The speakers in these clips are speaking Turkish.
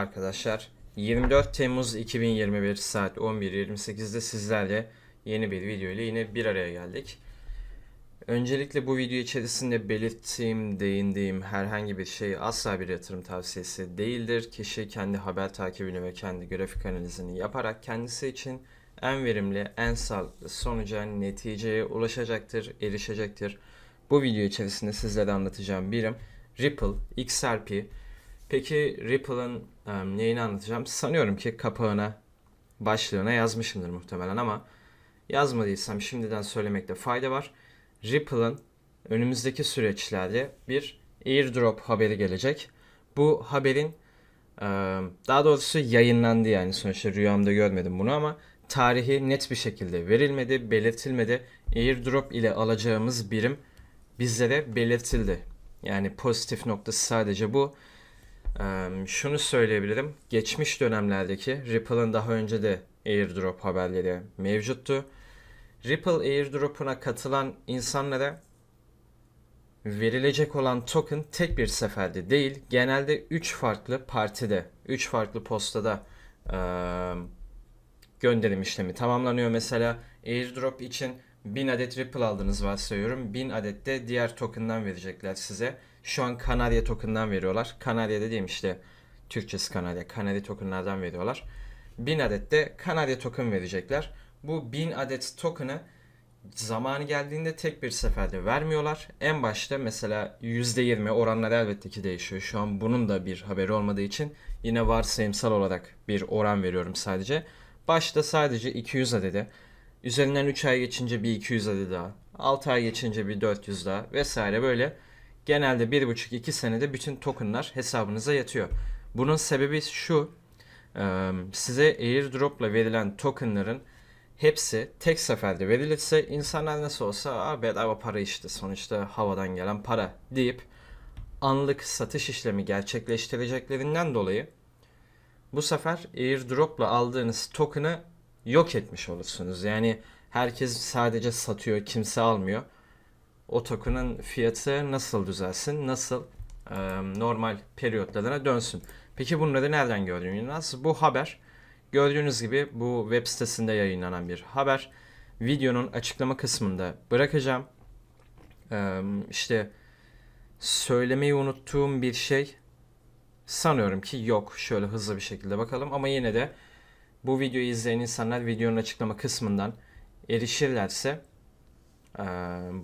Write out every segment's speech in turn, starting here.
arkadaşlar. 24 Temmuz 2021 saat 11.28'de sizlerle yeni bir video ile yine bir araya geldik. Öncelikle bu video içerisinde belirttiğim, değindiğim herhangi bir şey asla bir yatırım tavsiyesi değildir. Kişi kendi haber takibini ve kendi grafik analizini yaparak kendisi için en verimli, en sağlıklı sonuca, neticeye ulaşacaktır, erişecektir. Bu video içerisinde sizlere anlatacağım birim Ripple, XRP, Peki Ripple'ın em, neyini anlatacağım? Sanıyorum ki kapağına, başlığına yazmışımdır muhtemelen ama yazmadıysam şimdiden söylemekte fayda var. Ripple'ın önümüzdeki süreçlerde bir airdrop haberi gelecek. Bu haberin daha doğrusu yayınlandı yani sonuçta rüyamda görmedim bunu ama tarihi net bir şekilde verilmedi, belirtilmedi. Airdrop ile alacağımız birim bizlere belirtildi. Yani pozitif noktası sadece bu. Şunu söyleyebilirim. Geçmiş dönemlerdeki Ripple'ın daha önce de airdrop haberleri mevcuttu. Ripple airdrop'una katılan insanlara verilecek olan token tek bir seferde değil, genelde 3 farklı partide, 3 farklı postada eee, gönderim işlemi tamamlanıyor. Mesela airdrop için 1000 adet Ripple aldınız varsayıyorum. 1000 adet de diğer token'dan verecekler size. Şu an Kanarya token'dan veriyorlar. Kanarya dediğim işte Türkçesi Kanarya. Kanarya token'lardan veriyorlar. 1000 adet de Kanarya token verecekler. Bu 1000 adet token'ı zamanı geldiğinde tek bir seferde vermiyorlar. En başta mesela %20 oranlar elbette ki değişiyor. Şu an bunun da bir haberi olmadığı için yine varsayımsal olarak bir oran veriyorum sadece. Başta sadece 200 adede, üzerinden 3 ay geçince bir 200 adet daha, 6 ay geçince bir 400 daha vesaire böyle genelde 1,5-2 senede bütün tokenlar hesabınıza yatıyor. Bunun sebebi şu, size airdropla verilen tokenların hepsi tek seferde verilirse insanlar nasıl olsa Aa, bedava para işte sonuçta havadan gelen para deyip anlık satış işlemi gerçekleştireceklerinden dolayı bu sefer airdropla aldığınız token'ı yok etmiş olursunuz. Yani herkes sadece satıyor, kimse almıyor. O token'ın fiyatı nasıl düzelsin, nasıl e, normal periyotlarına dönsün. Peki bunları nereden gördün Nasıl? Bu haber gördüğünüz gibi bu web sitesinde yayınlanan bir haber. Videonun açıklama kısmında bırakacağım. E, işte söylemeyi unuttuğum bir şey sanıyorum ki yok. Şöyle hızlı bir şekilde bakalım ama yine de bu videoyu izleyen insanlar videonun açıklama kısmından erişirlerse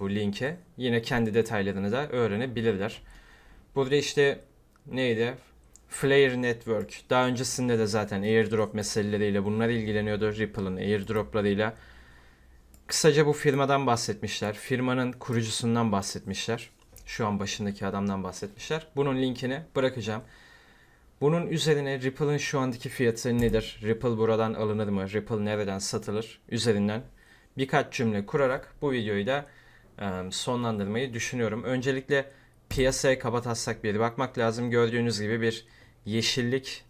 bu linke yine kendi detaylarını da öğrenebilirler. Burada işte neydi? Flare Network. Daha öncesinde de zaten airdrop meseleleriyle bunlar ilgileniyordu. Ripple'ın airdroplarıyla. Kısaca bu firmadan bahsetmişler. Firmanın kurucusundan bahsetmişler. Şu an başındaki adamdan bahsetmişler. Bunun linkini bırakacağım. Bunun üzerine Ripple'ın şu andaki fiyatı nedir? Ripple buradan alınır mı? Ripple nereden satılır? Üzerinden birkaç cümle kurarak bu videoyu da sonlandırmayı düşünüyorum. Öncelikle piyasaya kabataslak bir bakmak lazım. Gördüğünüz gibi bir yeşillik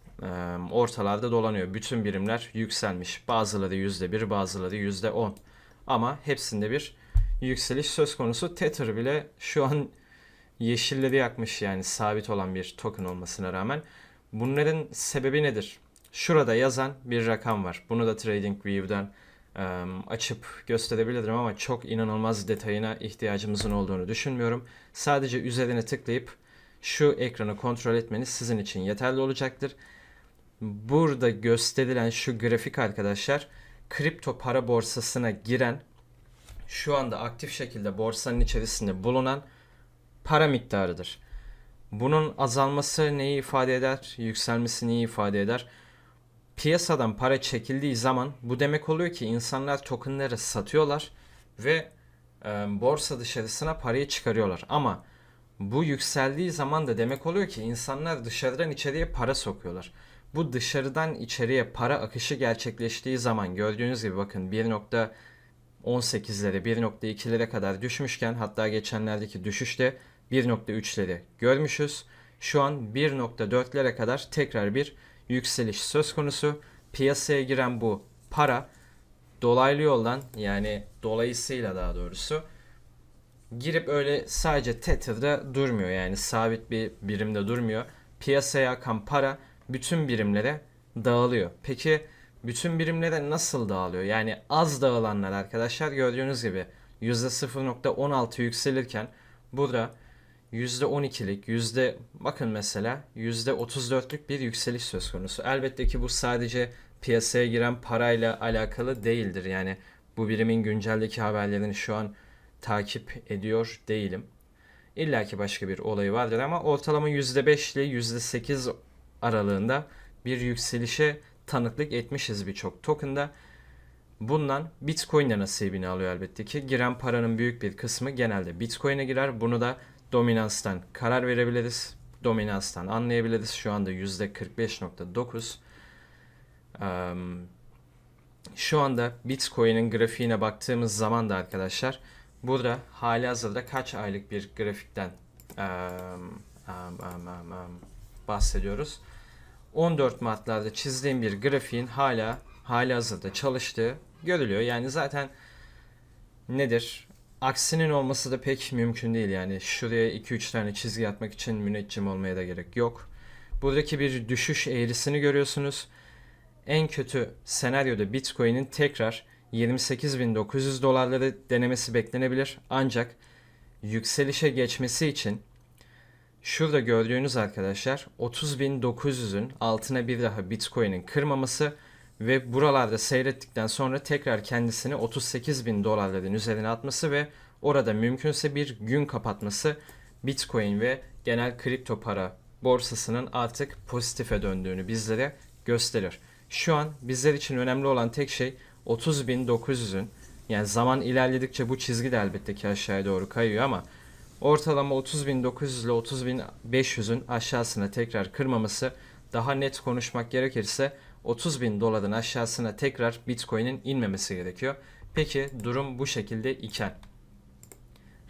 ortalarda dolanıyor. Bütün birimler yükselmiş. Bazıları %1, bazıları %10. Ama hepsinde bir yükseliş söz konusu. Tether bile şu an yeşilleri yakmış yani sabit olan bir token olmasına rağmen. Bunların sebebi nedir? Şurada yazan bir rakam var. Bunu da TradingView'dan açıp gösterebilirim ama çok inanılmaz detayına ihtiyacımızın olduğunu düşünmüyorum. Sadece üzerine tıklayıp şu ekranı kontrol etmeniz sizin için yeterli olacaktır. Burada gösterilen şu grafik arkadaşlar kripto para borsasına giren şu anda aktif şekilde borsanın içerisinde bulunan para miktarıdır. Bunun azalması neyi ifade eder? Yükselmesi neyi ifade eder? Piyasadan para çekildiği zaman bu demek oluyor ki insanlar tokenları satıyorlar ve e, borsa dışarısına parayı çıkarıyorlar. Ama bu yükseldiği zaman da demek oluyor ki insanlar dışarıdan içeriye para sokuyorlar. Bu dışarıdan içeriye para akışı gerçekleştiği zaman gördüğünüz gibi bakın 1.18'lere 1.2'lere kadar düşmüşken hatta geçenlerdeki düşüşte 1.3'leri görmüşüz. Şu an 1.4'lere kadar tekrar bir yükseliş söz konusu. Piyasaya giren bu para dolaylı yoldan yani dolayısıyla daha doğrusu girip öyle sadece Tether'da durmuyor yani sabit bir birimde durmuyor. Piyasaya akan para bütün birimlere dağılıyor. Peki bütün birimlere nasıl dağılıyor? Yani az dağılanlar arkadaşlar gördüğünüz gibi %0.16 yükselirken burada %12'lik, yüzde bakın mesela %34'lük bir yükseliş söz konusu. Elbette ki bu sadece piyasaya giren parayla alakalı değildir. Yani bu birimin günceldeki haberlerini şu an takip ediyor değilim. İlla ki başka bir olayı vardır ama ortalama %5 ile %8 aralığında bir yükselişe tanıklık etmişiz birçok token'da. Bundan Bitcoin de nasibini alıyor elbette ki. Giren paranın büyük bir kısmı genelde Bitcoin'e girer. Bunu da dominanstan karar verebiliriz. Dominanstan anlayabiliriz. Şu anda %45.9. Eee, Şu anda Bitcoin'in grafiğine baktığımız zaman da arkadaşlar burada hali hazırda kaç aylık bir grafikten am, am, am, am, bahsediyoruz. 14 Mart'larda çizdiğim bir grafiğin hala hali hazırda çalıştığı görülüyor. Yani zaten nedir? Aksinin olması da pek mümkün değil. Yani şuraya 2-3 tane çizgi atmak için müneccim olmaya da gerek yok. Buradaki bir düşüş eğrisini görüyorsunuz. En kötü senaryoda Bitcoin'in tekrar 28.900 dolarları denemesi beklenebilir. Ancak yükselişe geçmesi için şurada gördüğünüz arkadaşlar 30.900'ün altına bir daha Bitcoin'in kırmaması ve buralarda seyrettikten sonra tekrar kendisini 38.000 dolarların üzerine atması ve orada mümkünse bir gün kapatması Bitcoin ve genel kripto para borsasının artık pozitife döndüğünü bizlere gösterir. Şu an bizler için önemli olan tek şey 30.900'ün yani zaman ilerledikçe bu çizgi de elbette ki aşağıya doğru kayıyor ama ortalama 30.900 ile 30.500'ün aşağısına tekrar kırmaması daha net konuşmak gerekirse 30 bin doların aşağısına tekrar Bitcoin'in inmemesi gerekiyor. Peki durum bu şekilde iken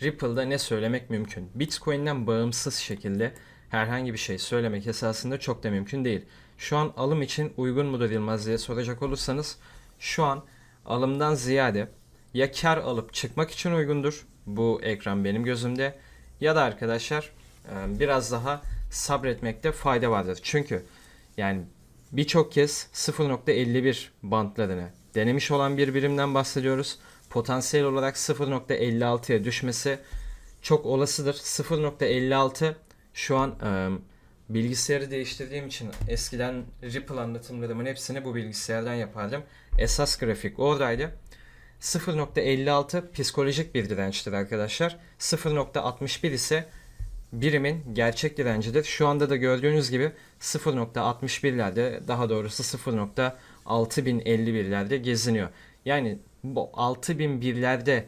Ripple'da ne söylemek mümkün? Bitcoin'den bağımsız şekilde herhangi bir şey söylemek esasında çok da mümkün değil. Şu an alım için uygun mudur Yılmaz diye soracak olursanız şu an alımdan ziyade ya kar alıp çıkmak için uygundur bu ekran benim gözümde ya da arkadaşlar e, biraz daha sabretmekte fayda vardır. Çünkü yani birçok kez 0.51 bantlarını denemiş olan bir birimden bahsediyoruz. Potansiyel olarak 0.56'ya düşmesi çok olasıdır. 0.56 şu an e, bilgisayarı değiştirdiğim için eskiden Ripple anlatımlarımın hepsini bu bilgisayardan yapardım. Esas grafik oradaydı. 0.56 psikolojik bir dirençtir arkadaşlar. 0.61 ise birimin gerçek direncidir. Şu anda da gördüğünüz gibi 0.61'lerde daha doğrusu 0.6051'lerde geziniyor. Yani bu 6001'lerde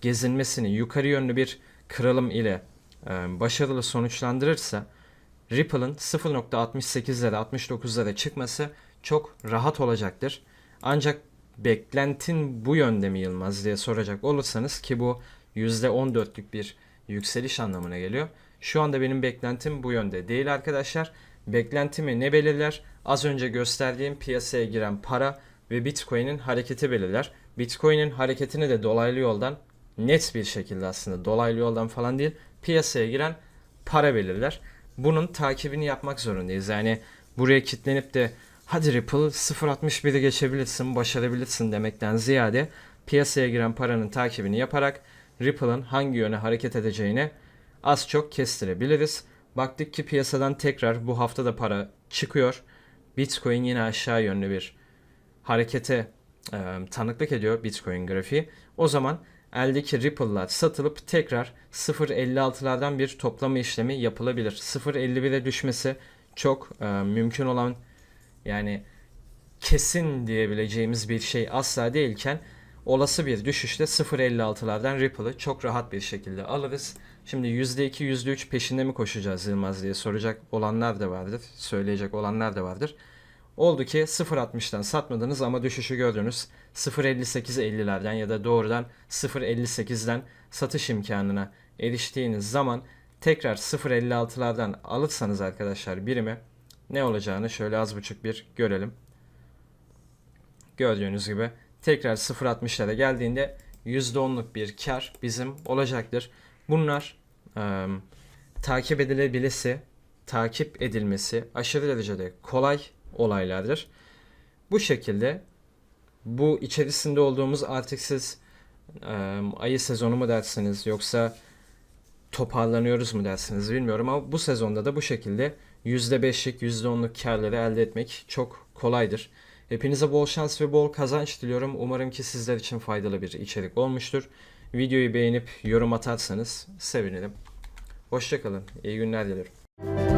gezinmesini yukarı yönlü bir kırılım ile e, başarılı sonuçlandırırsa Ripple'ın 0.68'lere 69'lara çıkması çok rahat olacaktır. Ancak beklentin bu yönde mi Yılmaz diye soracak olursanız ki bu %14'lük bir yükseliş anlamına geliyor. Şu anda benim beklentim bu yönde değil arkadaşlar. Beklentimi ne belirler? Az önce gösterdiğim piyasaya giren para ve Bitcoin'in hareketi belirler. Bitcoin'in hareketini de dolaylı yoldan net bir şekilde aslında dolaylı yoldan falan değil piyasaya giren para belirler. Bunun takibini yapmak zorundayız. Yani buraya kilitlenip de hadi Ripple 0.61'i geçebilirsin, başarabilirsin demekten ziyade piyasaya giren paranın takibini yaparak Ripple'ın hangi yöne hareket edeceğini az çok kestirebiliriz. Baktık ki piyasadan tekrar bu hafta da para çıkıyor. Bitcoin yine aşağı yönlü bir harekete e, tanıklık ediyor Bitcoin grafiği. O zaman eldeki Ripple'lar satılıp tekrar 0.56'lardan bir toplama işlemi yapılabilir. 0.51'e düşmesi çok e, mümkün olan yani kesin diyebileceğimiz bir şey asla değilken olası bir düşüşte 0.56'lardan Ripple'ı çok rahat bir şekilde alırız. Şimdi %2, %3 peşinde mi koşacağız Yılmaz diye soracak olanlar da vardır. Söyleyecek olanlar da vardır. Oldu ki 0.60'dan satmadınız ama düşüşü gördünüz. 0.58-50'lerden ya da doğrudan 0.58'den satış imkanına eriştiğiniz zaman tekrar 0.56'lardan alırsanız arkadaşlar birimi ne olacağını şöyle az buçuk bir görelim. Gördüğünüz gibi tekrar 0.60'lara geldiğinde %10'luk bir kar bizim olacaktır. Bunlar e, takip edilebilesi takip edilmesi aşırı derecede kolay olaylardır. Bu şekilde bu içerisinde olduğumuz artık siz e, ayı sezonu mu dersiniz yoksa toparlanıyoruz mu dersiniz bilmiyorum ama bu sezonda da bu şekilde %5'lik %10'luk karları elde etmek çok kolaydır. Hepinize bol şans ve bol kazanç diliyorum. Umarım ki sizler için faydalı bir içerik olmuştur. Videoyu beğenip yorum atarsanız sevinirim. Hoşçakalın. İyi günler dilerim.